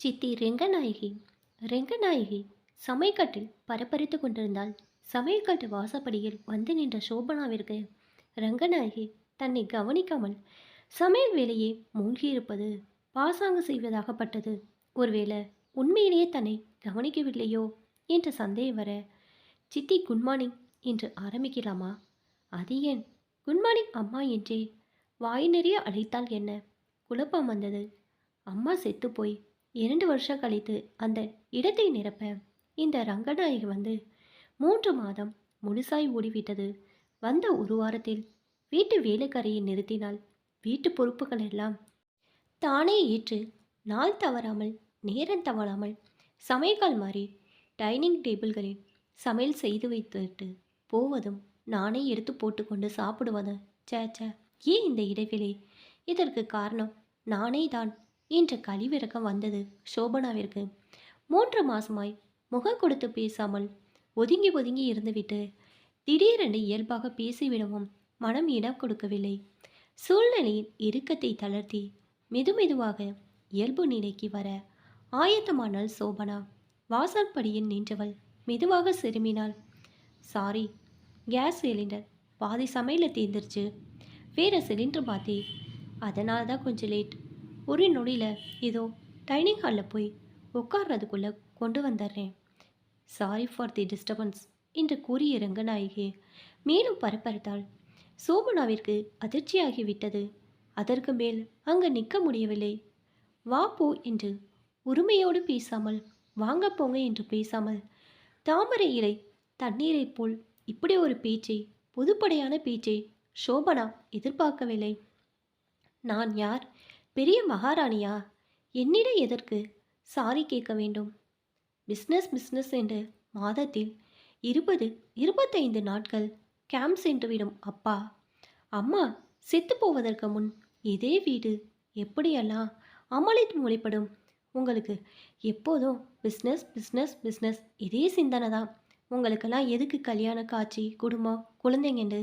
சித்தி ரெங்கநாயகி. ரெங்கநாயகி சமையக்கட்டில் பரபரித்து கொண்டிருந்தாள். சமையக்கட்டு வாசப்படியில் வந்து நின்ற சோபனாவிற்கு ரங்கநாயகி தன்னை கவனிக்காமல் சமையல் வேலையே மூழ்கியிருப்பது பாசாங்கு செய்வதாகப்பட்டது. ஒருவேளை உண்மையிலேயே தன்னை கவனிக்கவில்லையோ என்ற சந்தேகம் வர சித்தி குட் மார்னிங் என்று ஆரம்பிக்கலாமா? அது ஏன்? குட் மார்னிங் அம்மா என்றே வாய் நிறைய அழைத்தால் என்ன? குழப்பம் வந்தது. அம்மா செத்து போய் இரண்டு வருஷம் கழித்து அந்த இடத்தை நிரப்ப இந்த ரங்கநாயகி வந்து மூன்று மாதம் முழுசாய் ஓடிவிட்டது. வந்த ஒரு வாரத்தில் வீட்டு வேலைக்காரியை நிறுத்தினால் வீட்டு பொறுப்புகள் எல்லாம் தானே ஏற்று நாள் தவறாமல் நேரம் தவறாமல் சமையக்கால் மாறி டைனிங் டேபிள்களில் சமையல் செய்து வைத்துவிட்டு போவதும் நானே எடுத்து போட்டுக்கொண்டு சாப்பிடுவதும் சே சே ஏன் இந்த இடைவெளி? இதற்கு காரணம் நானே தான் என்ற கழிவிறக்கம் வந்தது சோபனாவிற்கு மூன்று மாசமாய் முகம் கொடுத்து பேசாமல் ஒதுங்கி ஒதுங்கி இருந்துவிட்டு திடீரென்று இயல்பாக பேசிவிடவும் மனம் இடம் கொடுக்கவில்லை. சூழ்நிலையின் இறுக்கத்தை தளர்த்தி மெதுமெதுவாக இயல்பு நிலைக்கு வர ஆயத்தமானாள் சோபனா வாசற்படியில் நின்றவள் மெதுவாக சிறுமினாள். Sorry gas cylinder. பாதி சமையலை தீர்ந்துருச்சு. வேறு சிலிண்டர் மாற்றி அதனால தான் கொஞ்சம் லேட். ஒரு நொடியில் இதோ டைனிங் ஹாலில் போய் உட்கார்றதுக்குள்ளே கொண்டு வந்துடுறேன். சாரி ஃபார் தி டிஸ்டர்பன்ஸ் என்று கூறிய ரங்கநாயகி மேலும் பரப்பரத்தால் சோபனாவிற்கு அதிர்ச்சியாகிவிட்டது அதற்கு மேல் அங்கு நிற்க முடியவில்லை. வா போ என்று உரிமையோடு பேசாமல் வாங்க போங்க என்று பேசாமல் தாமரை இலை தண்ணீரைப் போல் இப்படி ஒரு பேச்சை பொதுப்படையான பேச்சை சோபனா எதிர்பார்க்கவில்லை. நான் யார்? பெரிய மகாராணியா? என்னிடம் எதற்கு? சாரி கேட்க வேண்டும். பிஸ்னஸ் பிஸ்னஸ் என்று மாதத்தில் இருபது இருபத்தைந்து நாட்கள் கேம்ப் சென்றுவிடும் அப்பா. அம்மா செத்து போவதற்கு முன் இதே வீடு எப்படியெல்லாம் அமளித்து மொழிப்படும் உங்களுக்கு எப்போதும் பிஸ்னஸ் பிஸ்னஸ் பிஸ்னஸ் இதே சிந்தனை தான். உங்களுக்கெல்லாம் எதுக்கு கல்யாண காட்சி குடும்பம் குழந்தைங்கண்டு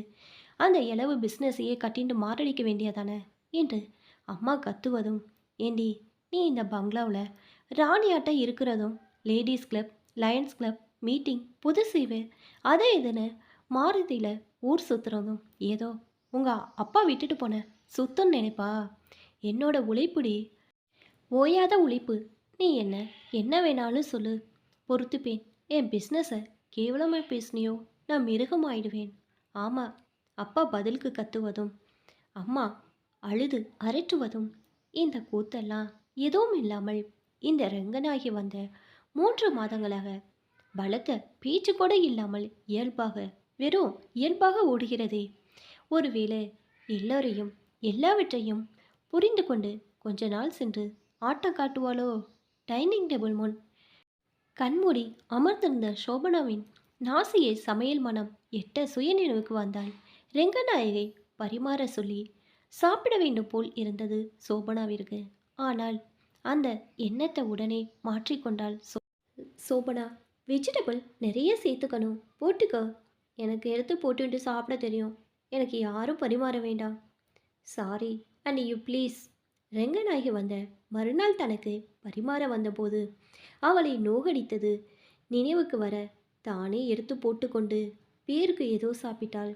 அந்த இளவு பிஸ்னஸையே கட்டிண்டு மாரடிக்க வேண்டியதானே? என்று அம்மா கத்துவதும் ஏண்டி நீ இந்த பங்களாவில் ராணியாட்ட இருக்கிறதும் ladies club lions club meeting புது அதே இதுன்னு மாருதியில் ஊர் சுற்றுறதும் ஏதோ உங்கள் அப்பா விட்டுட்டு போன சுத்தம் நினைப்பா? என்னோட உழைப்புடி ஓயாத உழைப்பு. நீ என்ன என்ன வேணாலும் சொல்லு. பொறுத்துப்பேன். என் பிஸ்னஸை கேவலமாக பேசுனியோ நான் மிருகமாயிடுவேன். ஆமாம் அப்பா பதிலுக்கு கத்துவதும். அம்மா அழுது அரற்றுவதும் இந்த கூத்தெல்லாம் எதுவும் இல்லாமல் இந்த ரங்கனாகி வந்த மூன்று மாதங்களாக பலத்த பேச்சு கூட இல்லாமல் இயல்பாக வெறும் இயல்பாக ஓடுகிறதே. ஒருவேளை எல்லோரையும் எல்லாவற்றையும் புரிந்து கொண்டு கொஞ்ச நாள் சென்று ஆட்டம் காட்டுவாளோ? டைனிங் டேபிள் முன் கண்மூடி அமர்ந்திருந்த சோபனாவின் நாசியை சமையல் மனம் எட்ட சுயநினைவுக்கு வந்தாள். ரெங்கநாயகை பரிமாற சொல்லி சாப்பிட வேண்டும் போல் இருந்தது சோபனாவிற்கு. ஆனால் அந்த எண்ணத்தை உடனே மாற்றிக்கொண்டாள் சோ சோபனா. வெஜிடபிள் நிறைய சேர்த்துக்கணும். போட்டுக்கோ. எனக்கு எடுத்து போட்டுட்டு சாப்பிட தெரியும். எனக்கு யாரும் பரிமாற வேண்டாம். Sorry and you please Renganayaki வந்த மறுநாள் தனக்கு பரிமாற வந்தபோது அவளை நோகடித்தது. நினைவுக்கு வர தானே எடுத்து போட்டுக்கொண்டு பேருக்கு ஏதோ சாப்பிட்டாள்.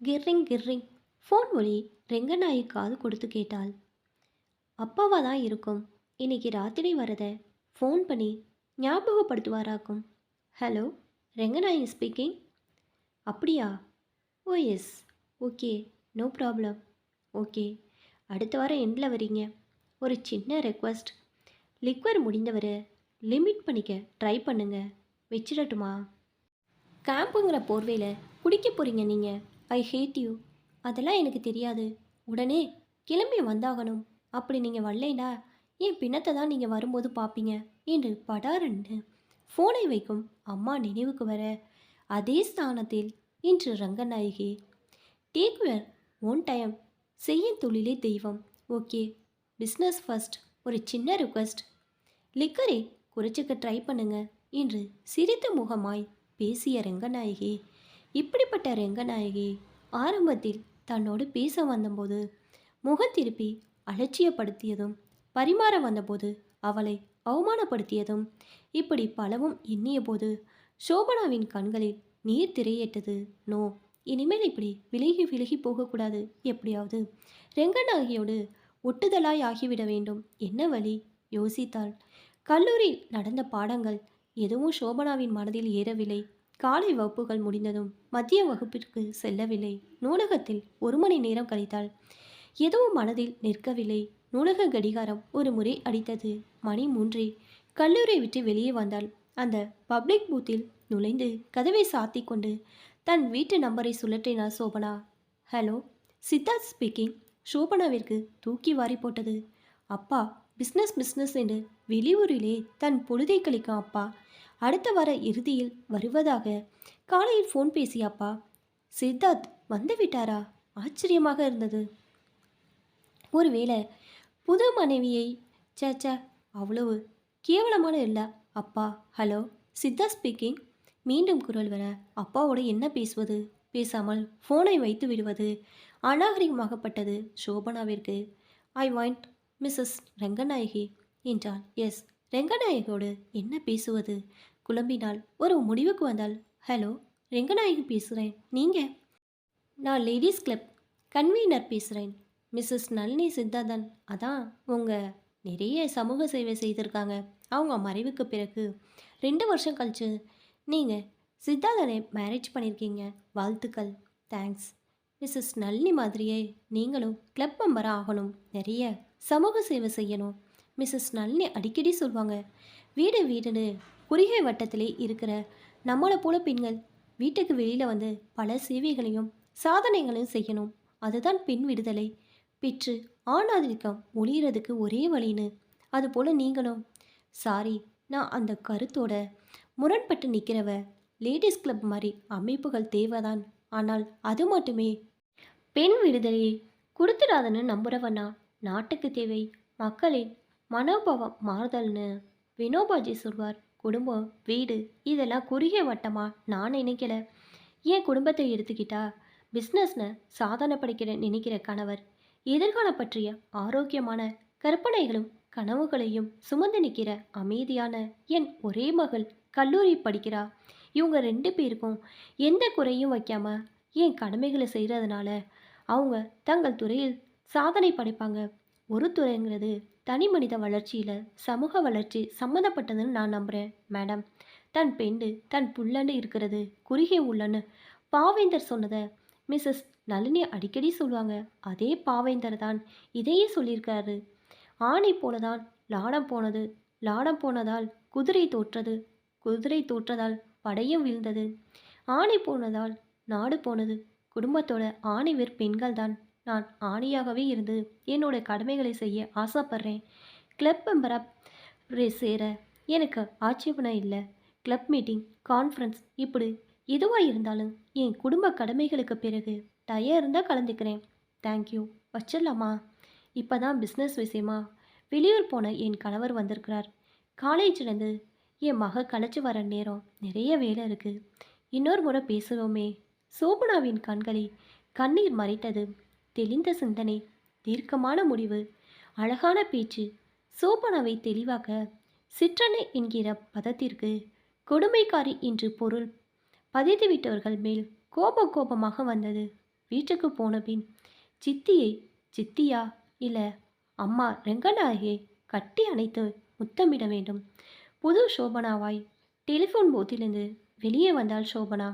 கிர்ரிங் கிர்ரிங். ஃபோன் ஒளி ரெங்கநாயி காது கொடுத்து கேட்டாள். அப்பாவா தான் இருக்கும். இன்னைக்கு ராத்திரி வரத ஃபோன் பண்ணி ஞாபகப்படுத்துவாராக்கும். ஹலோ ரெங்கநாயகி ஸ்பீக்கிங் அப்படியா? ஓ yes okay no problem okay அடுத்த வாரம் எண்டில் வரீங்க. ஒரு சின்ன ரெக்வஸ்ட் லிக்வர் முடிந்தவரை லிமிட் பண்ணிக்க ட்ரை பண்ணுங்க. வச்சிடட்டுமா? கேம்புங்கிற போர்வையில் குடிக்க போகிறீங்க நீங்கள் ஐ ஹேட் யூ அதெல்லாம் எனக்கு தெரியாது. உடனே கிளம்பி வந்தாகணும். அப்படி நீங்கள் வரலைனா என் பிணத்தை தான் நீங்கள் வரும்போது பார்ப்பீங்க என்று படாருன்னு ஃபோனை வைக்கும் அம்மா நினைவுக்கு வர அதே ஸ்தானத்தில் இன்று Ranganayaki take your own time செய்யும் தொழிலே தெய்வம். ஓகே பிஸ்னஸ் ஃபர்ஸ்ட் ஒரு சின்ன ரிக்வெஸ்ட் லிக்கரை குறைச்சிக்க ட்ரை பண்ணுங்க என்று சிரித்த முகமாய் பேசிய ரங்கநாயகி இப்படிப்பட்ட ரங்கநாயகி ஆரம்பத்தில் தன்னோடு பேச வந்தபோது முகம் திருப்பி அலட்சியப்படுத்தியதும் பரிமாற வந்தபோது அவளை அவமானப்படுத்தியதும் இப்படி பலவும் எண்ணிய போது சோபனாவின் கண்களில் நீர் திரையிட்டது நோ இனிமேல் இப்படி விலகி விலகி போகக்கூடாது. எப்படியாவது ரெங்கநாயகியோடு ஒட்டுதலாய் ஆகிவிட வேண்டும். என்ன வழி? யோசித்தாள். கல்லூரியில் நடந்த பாடங்கள் எதுவும் சோபனாவின் மனதில் ஏறவில்லை. காலை வகுப்புகள் முடிந்ததும் மத்திய வகுப்பிற்கு செல்லவில்லை. நூலகத்தில் ஒரு மணி நேரம் கழித்தாள். எதுவும் மனதில் நிற்கவில்லை. நூலக கடிகாரம் ஒரு முறை அடித்தது. மணி மூன்றே. கல்லூரியை விட்டு வெளியே வந்தாள். அந்த பப்ளிக் பூத்தில் நுழைந்து கதவை சாத்தி கொண்டு தன் வீட்டு நம்பரை சுழற்றினாள் சோபனா. Hello Siddharth speaking. சோபனாவிற்கு தூக்கி வாரி போட்டது. அப்பா பிஸ்னஸ் பிஸ்னஸ் என்று வெளியூரிலே தன் பொழுதை கழிக்கும் அப்பா. அடுத்த வார இறுதியில் வருவதாக காலையில் ஃபோன் பேசியாப்பா சித்தார்த் வந்து விட்டாரா? ஆச்சரியமாக இருந்தது. ஒருவேளை புது மனைவியை சேச்சா அவ்வளவு கேவலமான இல்லை. அப்பா ஹலோ சித்தா ஸ்பீக்கிங் மீண்டும் குரல் வர அப்பாவோட என்ன பேசுவது? பேசாமல் ஃபோனை வைத்து விடுவது அநாகரிகமாகப்பட்டது. சோபனாவிற்கு ஐ வாண்ட் மிஸ்ஸஸ் ரெங்கநாயகி என்றாள் எஸ் ரெங்கநாயகோடு என்ன பேசுவது? குழம்பினால் ஒரு முடிவுக்கு வந்தால் ஹலோ ரெங்கநாயகி பேசுகிறேன் நீங்கள் நான் லேடிஸ் கிளப். கன்வீனர் பேசுகிறேன் மிஸ்ஸஸ் நளினி சித்தாதன் அதான். உங்கள் நிறைய சமூக சேவை செய்திருக்காங்க. அவங்க மறைவுக்கு பிறகு. ரெண்டு வருஷம் கழிச்சு. நீங்கள் சித்தாதனை மேரேஜ் பண்ணியிருக்கீங்க. வாழ்த்துக்கள். தேங்க்ஸ். மிஸ்ஸஸ் நளினி மாதிரியே நீங்களும் கிளப் மெம்பராக ஆகணும். நிறைய சமூக சேவை செய்யணும். மிஸ்ஸஸ் நளினி அடிக்கடி சொல்லுவாங்க வீடு வீடுன்னு குறுகிய வட்டத்திலே இருக்கிற நம்மளை போல பெண்கள் வீட்டுக்கு வெளியில் வந்து பல சேவைகளையும் சாதனைகளையும் செய்யணும். அதுதான் பெண் விடுதலை. பெற்று ஆணாதிக்கம் ஒளியறதுக்கு ஒரே வழின்னு. அதுபோல் நீங்களும். சாரி நான் அந்த கருத்தோட முரண்பட்டு நிற்கிறவ லேடிஸ் கிளப் மாதிரி அமைப்புகள் தேவைதான். ஆனால் அது மட்டுமே. பெண் விடுதலையை கொடுத்துடாதன்னு நம்புறவனா நாட்டுக்கு தேவை. மக்களின் மனோபாவம் மாறுதல்னு வினோபாஜி சொல்வார். குடும்பம் வீடு இதெல்லாம் குறுகிய வட்டமாக நான் நினைக்கல. என் குடும்பத்தை எடுத்துக்கிட்டா? பிஸ்னஸ்னு சாதனை படிக்கிற நினைக்கிற கணவர். எதிர்காலம் பற்றிய ஆரோக்கியமான கற்பனைகளும் கனவுகளையும் சுமந்து நிற்கிற அமைதியான என் ஒரே மகள் கல்லூரி படிக்கிறா. இவங்க ரெண்டு பேருக்கும் எந்த குறையும் வைக்காம என் கடமைகளை செய்கிறதுனால அவங்க தங்கள் துறையில் சாதனை படைப்பாங்க. ஒரு துறைங்கிறது தனி மனித வளர்ச்சியில் சமூக வளர்ச்சி சம்மந்தப்பட்டதுன்னு நான் நம்புகிறேன் மேடம். தன் பெண்டு தன் புள்ளன்னு இருக்கிறது குறுகிய உள்ளன்னு பாவேந்தர் சொன்னதை மிஸ்ஸஸ் நளினி அடிக்கடி சொல்லுவாங்க. அதே பாவேந்தர் தான் இதையே சொல்லியிருக்காரு. ஆணை போலதான் லாடம் போனது. லாடம் போனதால் குதிரை தோற்றது. குதிரை தோற்றதால் படையும் வீழ்ந்தது. ஆணை போனதால் நாடு போனது. குடும்பத்தோட ஆணிவர் பெண்கள் தான் நான் ஆணியாகவே இருந்து என்னோட கடமைகளை செய்ய ஆசைப்படுறேன். கிளப் மெம்பராக சேர எனக்கு ஆட்சேபணம் இல்லை. கிளப் மீட்டிங் கான்ஃபரன்ஸ் இப்படி எதுவாக இருந்தாலும் என் குடும்ப கடமைகளுக்கு பிறகு டயர் இருந்தால் கலந்துக்கிறேன். தேங்க்யூ வச்சிடலாமா? இப்போ தான் பிஸ்னஸ் விஷயமா? வெளியூர் போன என் கணவர் வந்திருக்கிறார். காலேஜ்லேருந்து என் மக களைச்சி வர நேரம் நிறைய வேலை இருக்குது இன்னொரு முறை பேசுவோமே. சோபனாவின் கண்களை கண்ணீர் மறைத்தது. தெளிந்த சிந்தனை தீர்க்கமான முடிவு அழகான பேச்சு சோபனாவை தெளிவாக்க சிற்றனை என்கிற பதத்திற்கு கொடுமைக்காரி என்று பொருள் பதித்துவிட்டவர்கள் மேல் கோப கோபமாக வந்தது. வீட்டுக்கு போன பின் சித்தியை சித்தியா இல்லை அம்மா ரெங்கநாயகே கட்டி அணைத்து முத்தமிட வேண்டும். புது சோபனாவாய் டெலிஃபோன் போத்திலிருந்து வெளியே வந்தாள் சோபனா.